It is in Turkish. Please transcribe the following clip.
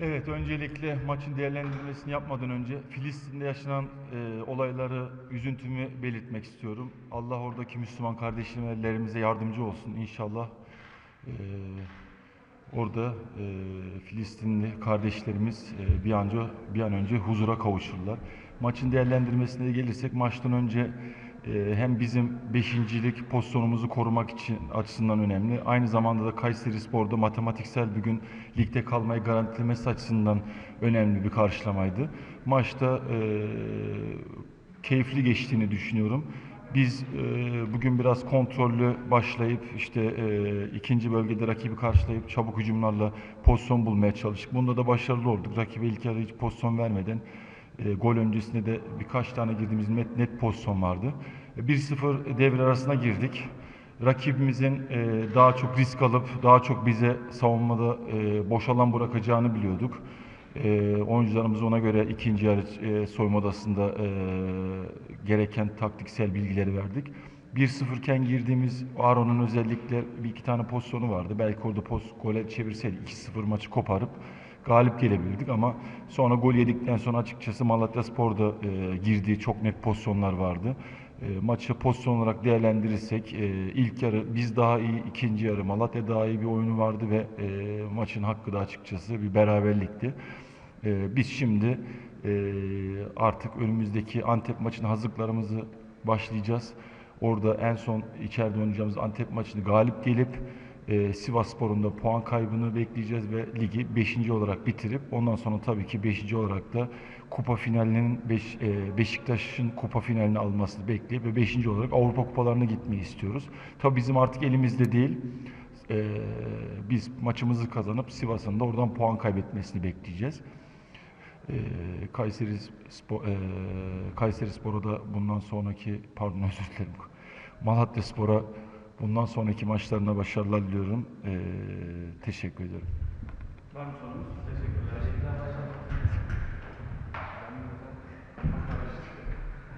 Evet, öncelikle maçın değerlendirmesini yapmadan önce Filistin'de yaşanan e, olayları, üzüntümü belirtmek istiyorum. Allah oradaki Müslüman kardeşlerimize yardımcı olsun inşallah. E, orada e, Filistinli kardeşlerimiz e, bir anca bir an önce huzura kavuşurlar. Maçın değerlendirmesine gelirsek maçtan önce hem bizim beşincilik pozisyonumuzu korumak için açısından önemli. Aynı zamanda da Kayseri Spor'da matematiksel bir gün ligde kalmayı garantilemesi açısından önemli bir karşılamaydı. Maçta e, keyifli geçtiğini düşünüyorum. Biz e, bugün biraz kontrollü başlayıp işte e, ikinci bölgede rakibi karşılayıp çabuk hücumlarla pozisyon bulmaya çalıştık. Bunda da başarılı olduk. Rakibe ilk yarı hiç pozisyon vermeden e, gol öncesinde de birkaç tane girdiğimiz net, net pozisyon vardı. E, 1-0 devre arasına girdik. Rakibimizin e, daha çok risk alıp daha çok bize savunmada e, boş alan bırakacağını biliyorduk. E, oyuncularımız ona göre ikinci yarı e, soyunma odasında e, gereken taktiksel bilgileri verdik. 1-0 iken girdiğimiz Aron'un özellikle bir iki tane pozisyonu vardı. Belki orada post gole çevirseydik 2-0 maçı koparıp galip gelebilirdik ama sonra gol yedikten sonra açıkçası Malatya Spor'da e, girdiği çok net pozisyonlar vardı. E, maçı pozisyon olarak değerlendirirsek e, ilk yarı biz daha iyi, ikinci yarı Malatya daha iyi bir oyunu vardı ve e, maçın hakkı da açıkçası bir beraberlikti. E, biz şimdi e, artık önümüzdeki Antep maçına hazırlıklarımızı başlayacağız. Orada en son içeride oynayacağımız Antep maçını galip gelip e, Sivas Spor'un puan kaybını bekleyeceğiz ve ligi 5. olarak bitirip ondan sonra tabii ki 5. olarak da kupa finalinin beş, e, Beşiktaş'ın kupa finalini almasını bekleyip ve 5. olarak Avrupa kupalarına gitmeyi istiyoruz. Tabii bizim artık elimizde değil. E, biz maçımızı kazanıp Sivas'ın da oradan puan kaybetmesini bekleyeceğiz. E, Kayseri Spor, e, Kayseri Spor'a da bundan sonraki pardon özür dilerim. Malatya Spor'a bundan sonraki maçlarına başarılar diliyorum. E, teşekkür ederim. Var mı sorunuz? Teşekkür